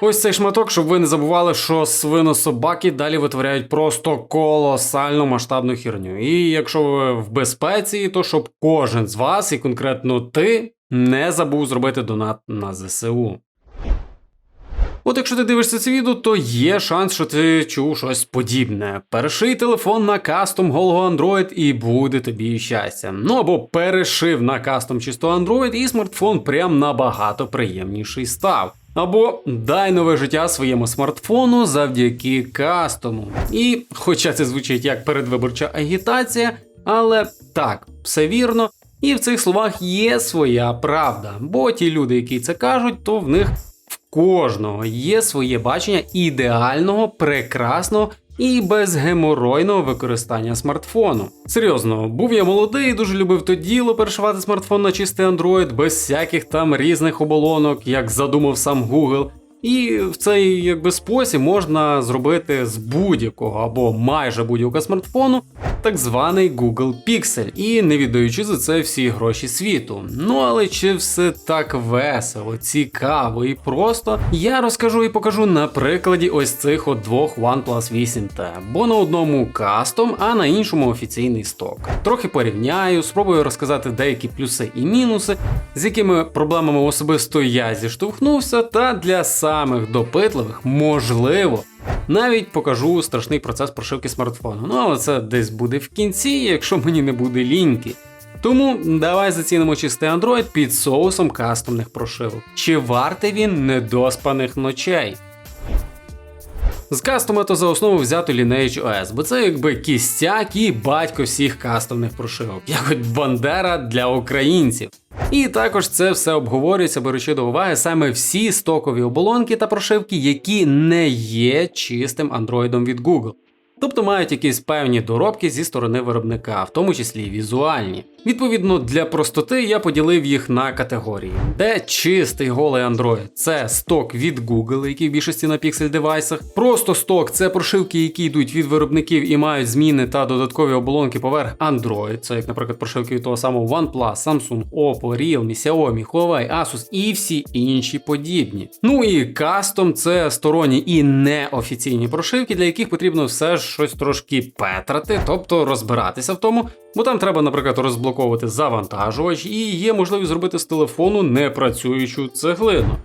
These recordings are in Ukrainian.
Ось цей шматок, щоб ви не забували, що свинособаки далі витворяють просто колосально масштабну херню. І якщо ви в безпеці, то щоб кожен з вас, і конкретно ти, не забув зробити донат на ЗСУ. От якщо ти дивишся це відео, то є шанс, що ти чув щось подібне. Переший телефон на кастом голого Android і буде тобі щастя. Ну або перешив на кастом чисто Android і смартфон прям набагато приємніший став. Або дай нове життя своєму смартфону завдяки кастому. І, хоча це звучить як передвиборча агітація, але так, все вірно. І в цих словах є своя правда. Бо ті люди, які це кажуть, то в них в кожного є своє бачення ідеального, прекрасного і безгеморойного використання смартфону. Серйозно, був я молодий, дуже любив то діло перешивати смартфон на чистий Android без всяких там різних оболонок, як задумав сам Google. І в цей якби спосіб можна зробити з будь-якого або майже будь-якого смартфону так званий Google Pixel, і не віддаючи за це всі гроші світу. Ну але чи все так весело, цікаво і просто, я розкажу і покажу на прикладі ось цих от двох OnePlus 8T, бо на одному кастом, а на іншому офіційний сток. Трохи порівняю, спробую розказати деякі плюси і мінуси, з якими проблемами особисто я зіштовхнувся, та для самих допитливих можливо. Навіть покажу страшний процес прошивки смартфону. Ну але це десь буде в кінці, якщо мені не буде ліньки. Тому давай зацінимо чистий Android під соусом кастомних прошивок. Чи вартий він недоспаних ночей? З кастома то за основу взято Lineage OS, бо це якби кістяк і батько всіх кастомних прошивок, як от Бандера для українців. І також це все обговорюється, беручи до уваги саме всі стокові оболонки та прошивки, які не є чистим андроїдом від Google. Тобто мають якісь певні доробки зі сторони виробника, в тому числі візуальні. Відповідно, для простоти я поділив їх на категорії, де чистий голий Android це сток від Google, який в більшості на Pixel девайсах. Просто сток це прошивки, які йдуть від виробників і мають зміни та додаткові оболонки поверх Android. Це як, наприклад, прошивки від того самого OnePlus, Samsung, Oppo, Realme, Xiaomi, Huawei, Asus і всі інші подібні. Ну і кастом це сторонні і неофіційні прошивки, для яких потрібно все щось трошки петрати, тобто розбиратися в тому, бо там треба, наприклад, розблоковувати завантажувач, і є можливість зробити з телефону непрацюючу цеглину.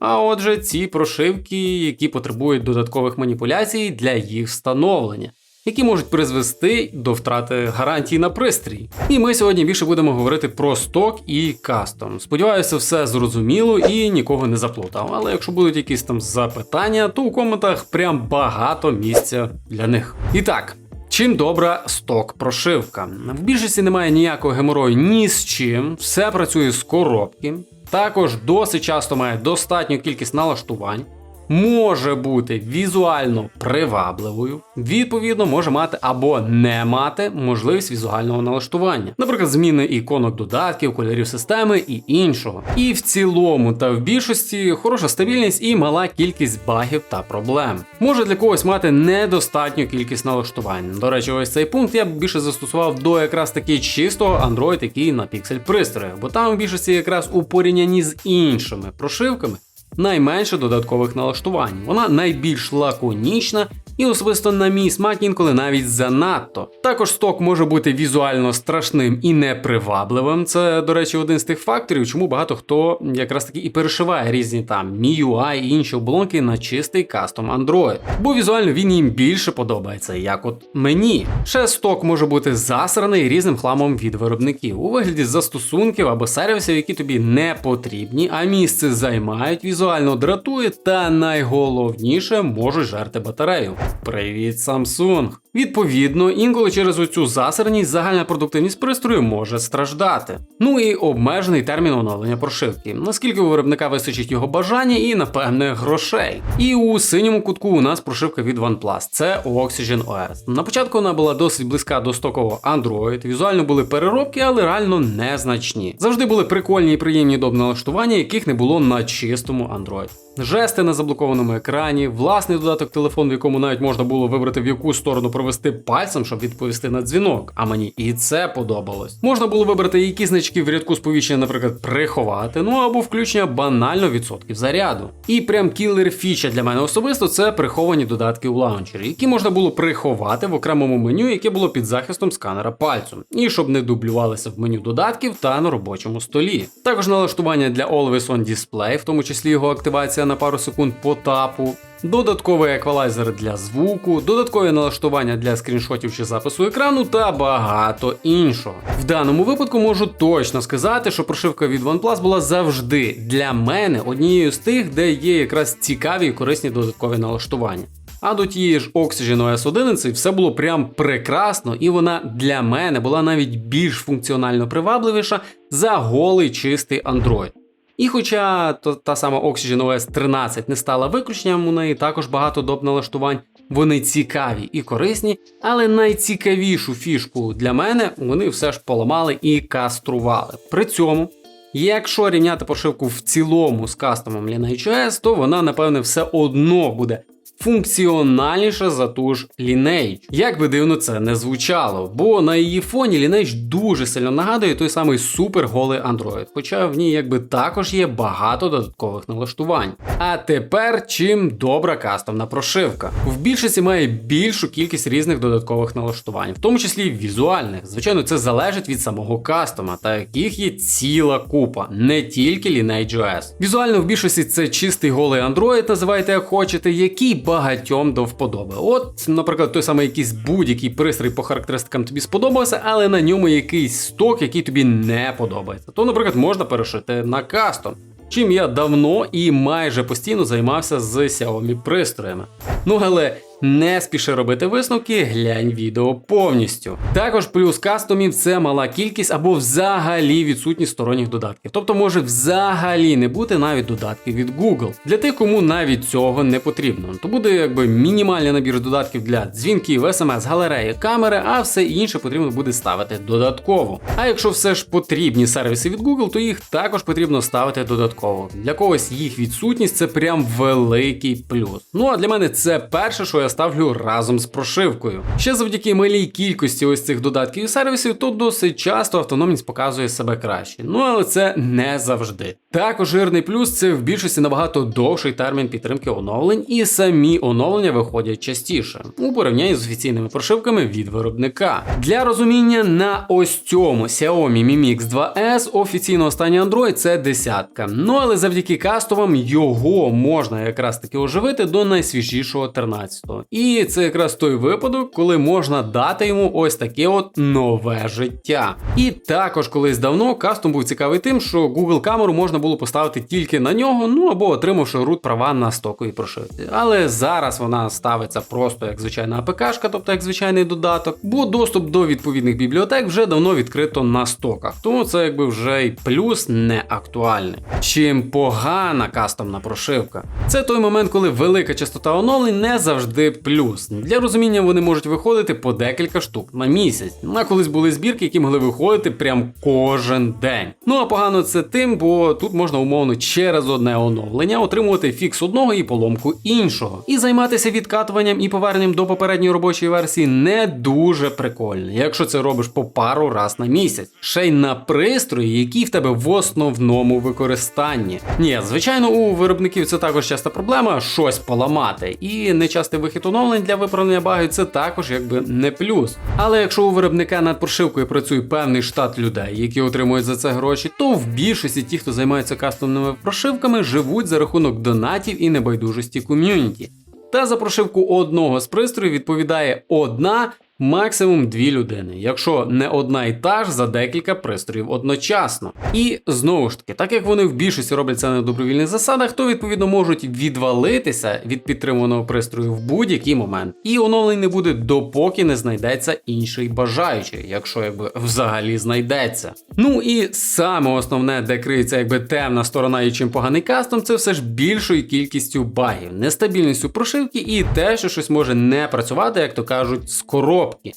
А отже, ці прошивки, які потребують додаткових маніпуляцій для їх встановлення. Які можуть призвести до втрати гарантії на пристрій. І ми сьогодні більше будемо говорити про сток і кастом. Сподіваюся, все зрозуміло і нікого не заплутав. Але якщо будуть якісь там запитання, то у коментах прям багато місця для них. І так. Чим добра сток прошивка? В більшості немає ніякого геморою ні з чим, все працює з коробки. Також досить часто має достатню кількість налаштувань. Може бути візуально привабливою, відповідно, може мати або не мати можливість візуального налаштування, наприклад, зміни іконок додатків, кольорів системи і іншого. І в цілому та в більшості хороша стабільність і мала кількість багів та проблем. Може для когось мати недостатню кількість налаштувань. До речі, ось цей пункт я б більше застосував до якраз таки чистого Android, який на Pixel пристроях, бо там в більшості якраз у порівнянні з іншими прошивками найменше додаткових налаштувань. Вона найбільш лаконічна і особисто на мій смак інколи навіть занадто. Також сток може бути візуально страшним і непривабливим. Це, до речі, один з тих факторів, чому багато хто якраз таки і перешиває різні там MIUI і інші оболонки на чистий кастом Android. Бо візуально він їм більше подобається, як от мені. Ще сток може бути засраний різним хламом від виробників у вигляді застосунків або сервісів, які тобі не потрібні, а місце займають, візуально дратує, та найголовніше можуть жерти батарею. Привіт, Samsung! Відповідно, інколи через оцю засерність загальна продуктивність пристрою може страждати. Ну і обмежений термін оновлення прошивки, наскільки у виробника вистачить його бажання і, напевне, грошей. І у синьому кутку у нас прошивка від OnePlus, це Oxygen OS. На початку вона була досить близька до стокового Android, візуально були переробки, але реально незначні. Завжди були прикольні і приємні до налаштування, яких не було на чистому Android. Жести на заблокованому екрані, власний додаток телефону, в якому навіть навіть можна було вибрати в яку сторону провести пальцем, щоб відповісти на дзвінок. А мені і це подобалось. Можна було вибрати, які значки в рядку сповіщення, наприклад, приховати, ну або включення банально відсотків заряду. І прям кілер фіча для мене особисто це приховані додатки у лаунчері, які можна було приховати в окремому меню, яке було під захистом сканера пальцем, і щоб не дублювалися в меню додатків та на робочому столі. Також налаштування для Always On Display, в тому числі його активація на пару секунд по тапу. Додатковий еквалайзер для звуку, додаткові налаштування для скріншотів чи запису екрану та багато іншого. В даному випадку можу точно сказати, що прошивка від OnePlus була завжди для мене однією з тих, де є якраз цікаві і корисні додаткові налаштування. А до тієї ж Oxygen OS 11 все було прям прекрасно, і вона для мене була навіть більш функціонально привабливіша за голий чистий Android. І хоча та сама Oxygen OS 13 не стала виключенням, у неї також багато доп налаштувань, вони цікаві і корисні, але найцікавішу фішку для мене вони все ж поламали і кастрували. При цьому, якщо рівняти прошивку в цілому з кастомом Lineage OS, то вона, напевне, все одно буде функціональніша за ту ж Lineage. Як би дивно це не звучало, бо на її фоні Lineage дуже сильно нагадує той самий супер голий Android, хоча в ній якби також є багато додаткових налаштувань. А тепер чим добра кастомна прошивка. В більшості має більшу кількість різних додаткових налаштувань, в тому числі візуальних. Звичайно, це залежить від самого кастома, та яких є ціла купа, не тільки Lineage OS. Візуально в більшості це чистий голий Android, називайте як хочете, який багатьом до вподоби. От, наприклад, той самий якийсь будь-який пристрій по характеристикам тобі сподобався, але на ньому якийсь сток, який тобі не подобається. То, наприклад, можна перешити на кастом. Чим я давно і майже постійно займався з Xiaomi пристроями. Ну але не спіши робити висновки, глянь відео повністю. Також плюс кастомів це мала кількість або взагалі відсутність сторонніх додатків. Тобто може взагалі не бути навіть додатків від Google. Для тих, кому навіть цього не потрібно. То буде якби мінімальний набір додатків для дзвінків, смс, галереї, камери, а все інше потрібно буде ставити додатково. А якщо все ж потрібні сервіси від Google, то їх також потрібно ставити додатково. Для когось їх відсутність це прям великий плюс. Ну а для мене це перше, що я ставлю разом з прошивкою. Ще завдяки малій кількості ось цих додатків і сервісів, то досить часто автономність показує себе краще. Ну але це не завжди. Також жирний плюс це в більшості набагато довший термін підтримки оновлень, і самі оновлення виходять частіше у порівнянні з офіційними прошивками від виробника. Для розуміння на ось цьому Xiaomi Mi Mix 2S офіційно останній Android це десятка. Ну але завдяки кастомам його можна якраз таки оживити до найсвіжішого 13-го. І це якраз той випадок, коли можна дати йому ось таке от нове життя. І також колись давно кастом був цікавий тим, що Google камеру можна було поставити тільки на нього, ну або отримавши рут права на стокові прошивці. Але зараз вона ставиться просто як звичайна АПКшка, тобто як звичайний додаток, бо доступ до відповідних бібліотек вже давно відкрито на стоках. Тому це якби вже й плюс не актуальний. Чим погана кастомна прошивка. Це той момент, коли велика частота оновлень не завжди плюс. Для розуміння вони можуть виходити по декілька штук на місяць. А колись були збірки, які могли виходити прям кожен день. Ну а погано це тим, бо тут можна умовно через одне оновлення отримувати фікс одного і поломку іншого. І займатися відкатуванням і поверненням до попередньої робочої версії не дуже прикольно, якщо це робиш по пару раз на місяць. Ще й на пристрої, які в тебе в основному використанні. Ні, звичайно, у виробників це також часта проблема щось поламати. І нечастий вихід оновлень для виправлення багів це також якби не плюс. Але якщо у виробника над прошивкою працює певний штат людей, які отримують за це гроші, то в більшості ті, хто займається кастомними прошивками, живуть за рахунок донатів і небайдужості ком'юніті. Та за прошивку одного з пристроїв відповідає одна максимум дві людини, якщо не одна і та ж за декілька пристроїв одночасно. І знову ж таки, так як вони в більшості роблять це на добровільних засадах, то відповідно можуть відвалитися від підтримуваного пристрою в будь-який момент. І оновлень не буде допоки не знайдеться інший бажаючий, якщо якби взагалі знайдеться. Ну і саме основне, де криється якби темна сторона і чим поганий кастом, це все ж більшою кількістю багів, нестабільністю прошивки і те, що щось може не працювати, як то кажуть, з коробки.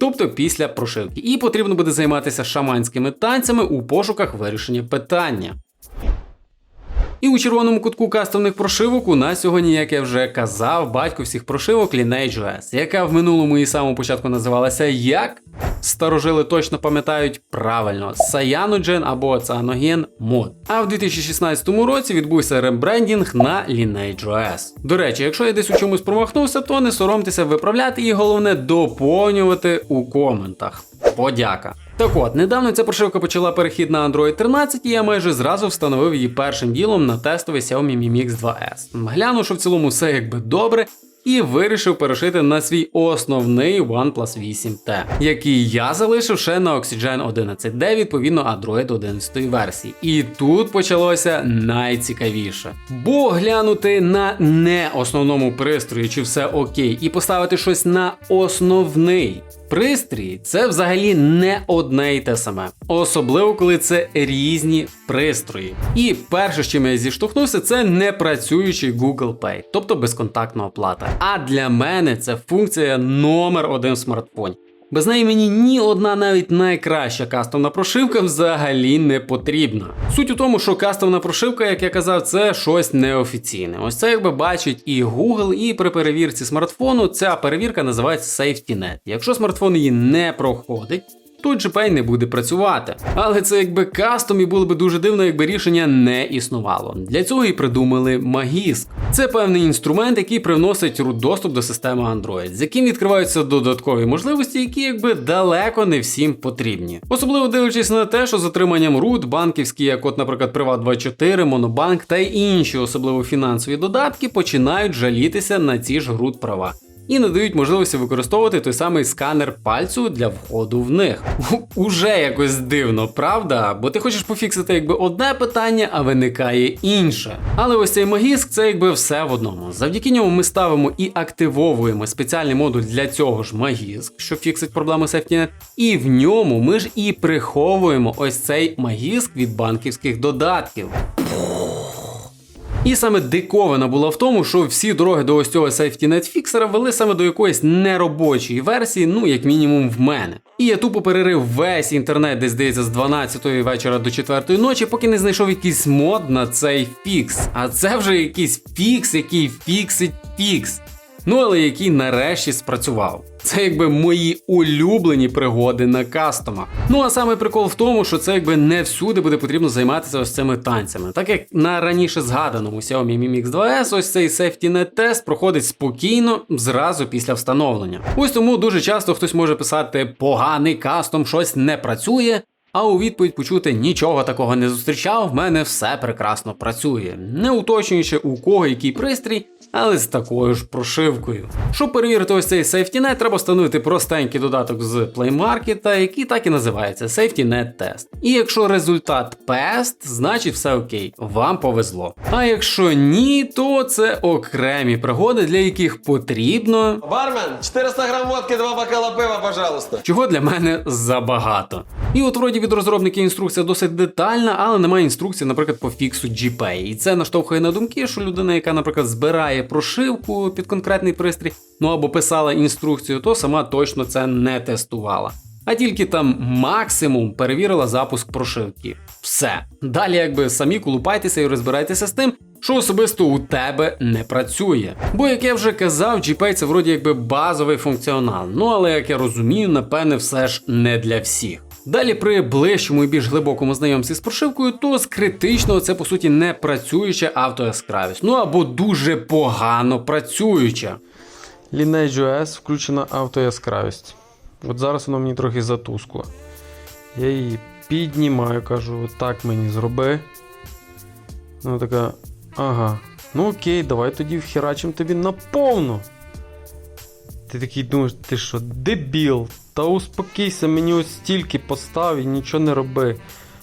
Тобто після прошивки, і потрібно буде займатися шаманськими танцями у пошуках вирішення питання. І у червоному кутку кастомних прошивок у нас сьогодні, як я вже казав, батько всіх прошивок Lineage.js, яка в минулому і самому початку називалася як старожили точно пам'ятають правильно Cyanogen або Cyanogen Mod. А в 2016 році відбувся ребрендінг на Lineage.js. До речі, якщо я десь у чомусь промахнувся, то не соромтеся виправляти і головне доповнювати у коментах. Подяка. Так от, недавно ця прошивка почала перехід на Android 13, і я майже зразу встановив її першим ділом на тестовий Xiaomi Mi Mix 2S. Глянув, що в цілому все якби добре, і вирішив перешити на свій основний OnePlus 8T, який я залишив ще на Oxygen 11D, відповідно Android 11 версії. І тут почалося найцікавіше. Бо глянути на не основному пристрої, чи все окей, і поставити щось на основний. Пристрій це взагалі не одне й те саме, особливо коли це різні пристрої. І перше, з чим я зіштовхнувся, це не працюючий Google Pay, тобто безконтактна оплата. А для мене це функція номер один в смартфоні. Без неї мені ні одна навіть найкраща кастомна прошивка взагалі не потрібна. Суть у тому, що кастомна прошивка, як я казав, це щось неофіційне. Ось це якби бачить і Google, і при перевірці смартфону ця перевірка називається SafetyNet. Якщо смартфон її не проходить, то GPay не буде працювати. Але це якби кастом і було би дуже дивно, якби рішення не існувало. Для цього і придумали Magisk. Це певний інструмент, який привносить root доступ до системи Android, з яким відкриваються додаткові можливості, які якби далеко не всім потрібні. Особливо дивлячись на те, що з отриманням root, банківські, як от, наприклад, Приват24, Монобанк та інші, особливо фінансові додатки, починають жалітися на ці ж root права і надають можливості використовувати той самий сканер пальцю для входу в них. Уже якось дивно, правда? Бо ти хочеш пофіксити якби одне питання, а виникає інше. Але ось цей магіск це якби все в одному. Завдяки ньому ми ставимо і активовуємо спеціальний модуль для цього ж магіск, що фіксить проблеми SafetyNet, і в ньому ми ж і приховуємо ось цей магіск від банківських додатків. І саме диковина була в тому, що всі дороги до ось цього SafetyNet фіксера вели саме до якоїсь неробочої версії, ну як мінімум в мене. І я тупо перерив весь інтернет, десь здається, з 12-ї вечора до 4 ночі, поки не знайшов якийсь мод на цей фікс. А це вже якийсь фікс, який фіксить фікс ну але який нарешті спрацював. Це якби мої улюблені пригоди на кастомах. Ну а саме прикол в тому, що це якби не всюди буде потрібно займатися ось цими танцями. Так як на раніше згаданому Xiaomi Mi Mix 2S, ось цей SafetyNet тест проходить спокійно зразу після встановлення. Ось тому дуже часто хтось може писати поганий кастом, щось не працює. А у відповідь почути нічого такого не зустрічав, в мене все прекрасно працює, не уточнюючи у кого який пристрій, але з такою ж прошивкою. Щоб перевірити ось цей SafetyNet, треба встановити простенький додаток з Play Market, який так і називається SafetyNet Test. І якщо результат PEST, значить все окей, вам повезло. А якщо ні, то це окремі пригоди, для яких потрібно. Бармен, 400 грам водки, два бокала пива, пожалуйста. Чого для мене забагато. І от вроді від розробників інструкція досить детальна, але немає інструкції, наприклад, по фіксу GPay. І це наштовхує на думки, що людина, яка, наприклад, збирає прошивку під конкретний пристрій, ну або писала інструкцію, то сама точно це не тестувала. А тільки там максимум перевірила запуск прошивки. Все. Далі, якби самі колупайтеся і розбирайтеся з тим, що особисто у тебе не працює. Бо, як я вже казав, GPay це вроді якби базовий функціонал. Ну але як я розумію, напевне, все ж не для всіх. Далі, при ближчому і більш глибокому знайомстві з прошивкою, то з критичного це по суті не працююча автояскравість, ну або дуже погано працююча. Lineage.js включена автояскравість. От зараз воно мені трохи затускло. Я її піднімаю, кажу, так мені зроби. Вона така. Ага. Ну окей, давай тоді вхерачим тобі наповну. Ти такий думаєш, ти що, дебіл? Та успокійся, мені ось стільки постав і нічого не роби.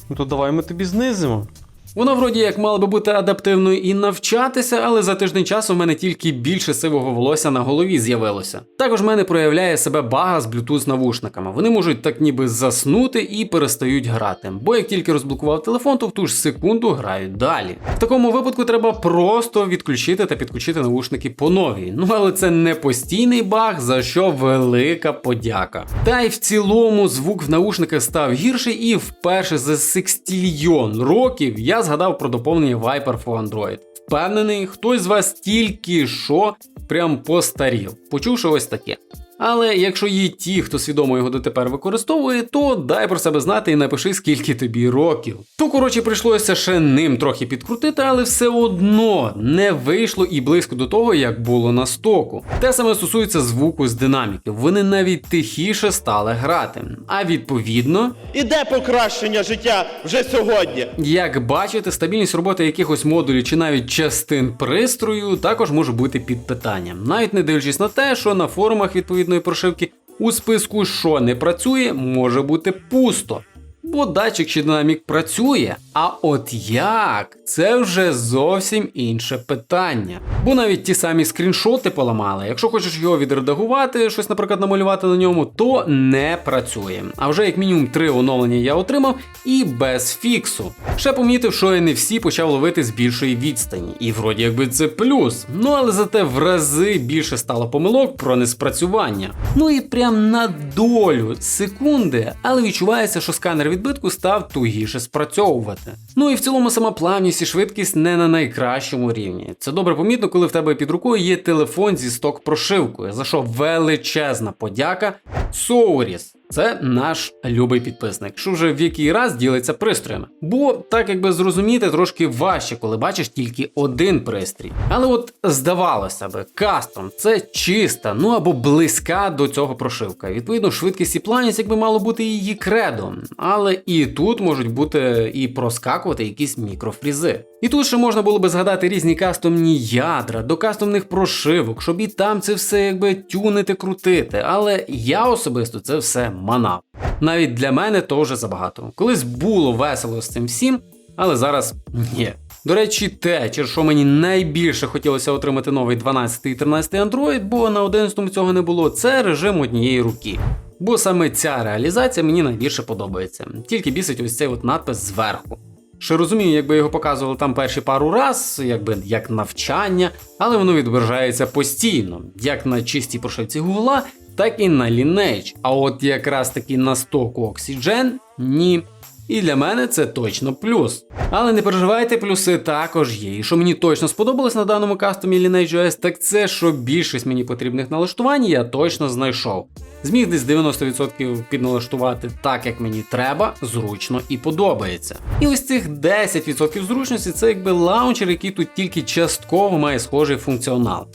Ну то давай ми тобі знизимо. Вона вроді як мала би бути адаптивною і навчатися, але за тиждень часу в мене тільки більше сивого волосся на голові з'явилося. Також в мене проявляє себе бага з Bluetooth навушниками. Вони можуть так ніби заснути і перестають грати. Бо як тільки розблокував телефон, то в ту ж секунду грають далі. В такому випадку треба просто відключити та підключити навушники по новій. Ну але це не постійний баг, за що велика подяка. Та й в цілому звук в наушниках став гірший, і вперше за секстільйон років я згадав про доповнення Viper for Android. Впевнений, хтось з вас тільки що прям постарів, почувши ось таке. Але якщо є ті, хто свідомо його дотепер використовує, то дай про себе знати і напиши, скільки тобі років. То коротше прийшлося ще ним трохи підкрутити, але все одно не вийшло і близько до того, як було на стоку. Те саме стосується звуку з динаміків. Вони навіть тихіше стали грати. А відповідно, Іде покращення життя вже сьогодні. як бачите, стабільність роботи якихось модулів чи навіть частин пристрою також може бути під питанням, навіть не дивлячись на те, що на форумах відповідної прошивки у списку, що не працює, може бути пусто. Бо датчик чи динамік працює, а от як це вже зовсім інше питання. Бо навіть ті самі скріншоти поламали. Якщо хочеш його відредагувати, щось, наприклад, намалювати на ньому, то не працює. А вже як мінімум три оновлення я отримав і без фіксу. Ще помітив, що NFC почав ловити з більшої відстані, і вроді якби це плюс. Ну але зате в рази більше стало помилок про неспрацювання. Ну і прям на долю секунди, але відчувається, що сканер відбитку став тугіше спрацьовувати. Ну і в цілому сама плавність і швидкість не на найкращому рівні. Це добре помітно, коли в тебе під рукою є телефон зі сток прошивкою, за що величезна подяка Соуріс. Це наш любий підписник, що вже в який раз ділиться пристроями. Бо так якби зрозуміти трошки важче, коли бачиш тільки один пристрій. Але от здавалося би, кастом це чиста, ну або близька до цього прошивка. Відповідно, швидкість і плавність якби мало бути її кредом. Але і тут можуть бути і проскакувати якісь мікрофрізи. І тут ще можна було би згадати різні кастомні ядра до кастомних прошивок, щоб і там це все якби тюнити, крутити. Але я особисто це все манав. Навіть для мене то вже забагато. Колись було весело з цим всім, але зараз ні. До речі, те, через що мені найбільше хотілося отримати новий 12 і 13 Android, бо на 11-му цього не було, це режим однієї руки. Бо саме ця реалізація мені найбільше подобається. Тільки бісить ось цей от надпис зверху. Ще розумію, якби його показували там перші пару раз, якби як навчання, але воно відображається постійно, як на чистій прошивці Гугла, так і на Lineage. А от якраз таки на стоку Oxygen ні. І для мене це точно плюс. Але не переживайте, плюси також є. І що мені точно сподобалось на даному кастомі Lineage OS, так це, що більшість мені потрібних налаштувань я точно знайшов. Зміг десь 90% підналаштувати так, як мені треба, зручно і подобається. І ось цих 10% зручності це якби лаунчер, який тут тільки частково має схожий функціонал.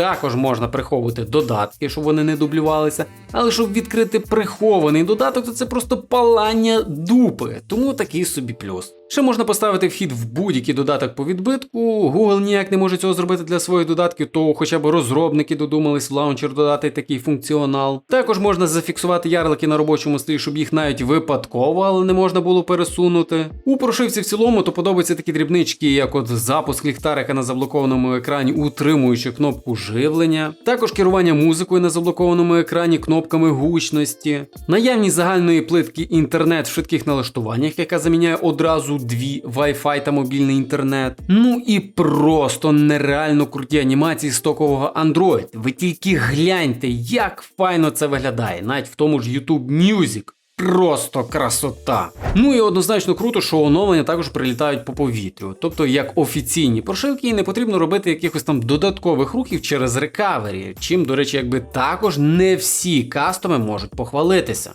Також можна приховувати додатки, щоб вони не дублювалися. Але щоб відкрити прихований додаток, то це просто палання дупи, тому такий собі плюс. Ще можна поставити вхід в будь-який додаток по відбитку. Google ніяк не може цього зробити для своїх додатків, то хоча б розробники додумались в лаунчер додати такий функціонал. Також можна зафіксувати ярлики на робочому столі, щоб їх навіть випадково, але не можна було пересунути. У прошивці в цілому то подобаються такі дрібнички, як от запуск ліхтарика на заблокованому екрані, утримуючи кнопку живлення, також керування музикою на заблокованому екрані кнопками гучності, наявність загальної плитки інтернет в швидких налаштуваннях, яка заміняє одразу дві Wi-Fi та мобільний інтернет. Ну і просто нереально круті анімації стокового Android. Ви тільки гляньте, як файно це виглядає, навіть в тому ж YouTube Music. Просто красота. Ну і однозначно круто, що оновлення також прилітають по повітрю. Тобто, як офіційні прошивки, і не потрібно робити якихось там додаткових рухів через рекавері, чим, до речі, якби також не всі кастоми можуть похвалитися.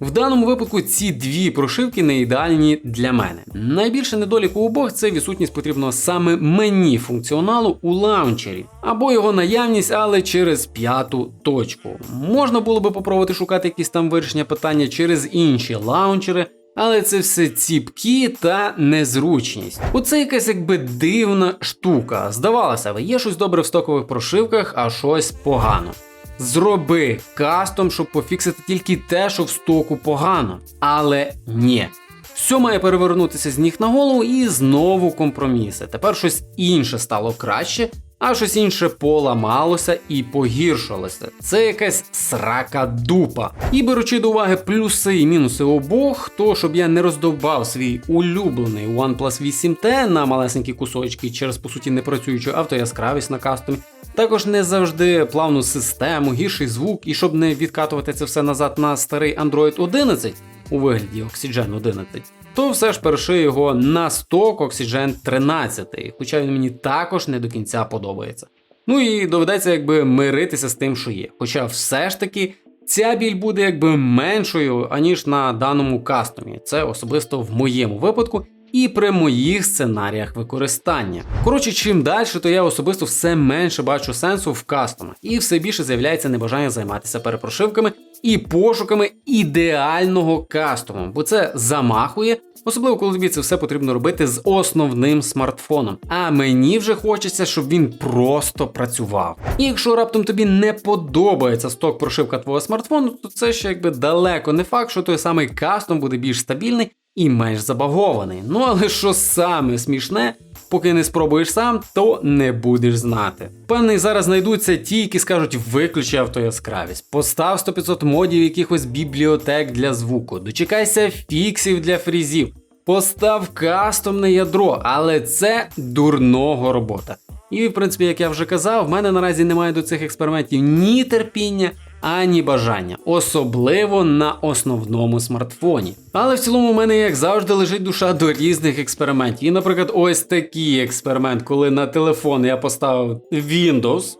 В даному випадку ці дві прошивки не ідеальні для мене. Найбільше недолік у обох це відсутність потрібного саме мені функціоналу у лаунчері, або його наявність, але через п'яту точку. Можна було би попробувати шукати якісь там вирішення питання через інші лаунчери. Але це все ціпкі та незручність. Оце якась якби дивна штука. Здавалося б, є щось добре в стокових прошивках, а щось погано. Зроби кастом, щоб пофіксити тільки те, що в стоку погано. Але ні. Все має перевернутися з ніг на голову і знову компроміси. Тепер щось інше стало краще, а щось інше поламалося і погіршилося. Це якась срака дупа. І беручи до уваги плюси і мінуси обох, то щоб я не роздовбав свій улюблений OnePlus 8T на малесенькі кусочки через по суті непрацюючу автояскравість на кастомі, також не завжди плавну систему, гірший звук, і щоб не відкатувати це все назад на старий Android 11 у вигляді Oxygen 11, то все ж перший його на сток Oxygen 13, хоча він мені також не до кінця подобається. Ну і доведеться якби миритися з тим, що є. Хоча все ж таки ця біль буде якби меншою, аніж на даному кастомі. Це особисто в моєму випадку. І при моїх сценаріях використання. Коротше, чим далі, то я особисто все менше бачу сенсу в кастомах, і все більше з'являється небажання займатися перепрошивками і пошуками ідеального кастому, бо це замахує, особливо коли тобі це все потрібно робити з основним смартфоном. А мені вже хочеться, щоб він просто працював. І якщо раптом тобі не подобається сток прошивка твого смартфону, то це ще якби далеко не факт, що той самий кастом буде більш стабільний і менш забагований. Ну але що саме смішне, поки не спробуєш сам, то не будеш знати. Певний зараз знайдуться ті, які скажуть виключи автояскравість, постав 100-500 модів якихось бібліотек для звуку, дочекайся фіксів для фрізів, постав кастомне ядро, але це дурного робота. І в принципі, як я вже казав, в мене наразі немає до цих експериментів ні терпіння, ані бажання, особливо на основному смартфоні. Але в цілому в мене, як завжди, лежить душа до різних експериментів. І, наприклад, ось такий експеримент, коли на телефон я поставив Windows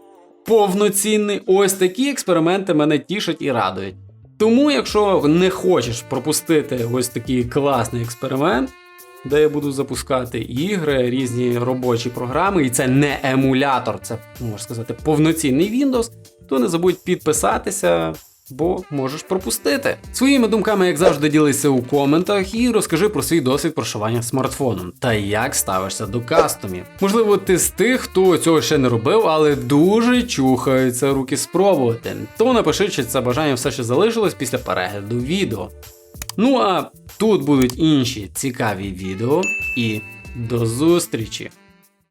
повноцінний, ось такі експерименти мене тішать і радують. Тому, якщо не хочеш пропустити ось такий класний експеримент, де я буду запускати ігри, різні робочі програми, і це не емулятор, це можна сказати повноцінний Windows, то не забудь підписатися, бо можеш пропустити. Своїми думками, як завжди, ділися у коментах і розкажи про свій досвід прошивання смартфоном та як ставишся до кастомів. Можливо, ти з тих, хто цього ще не робив, але дуже чухаються руки спробувати. То напиши, чи це бажання все ще залишилось після перегляду відео. Ну а тут будуть інші цікаві відео і до зустрічі!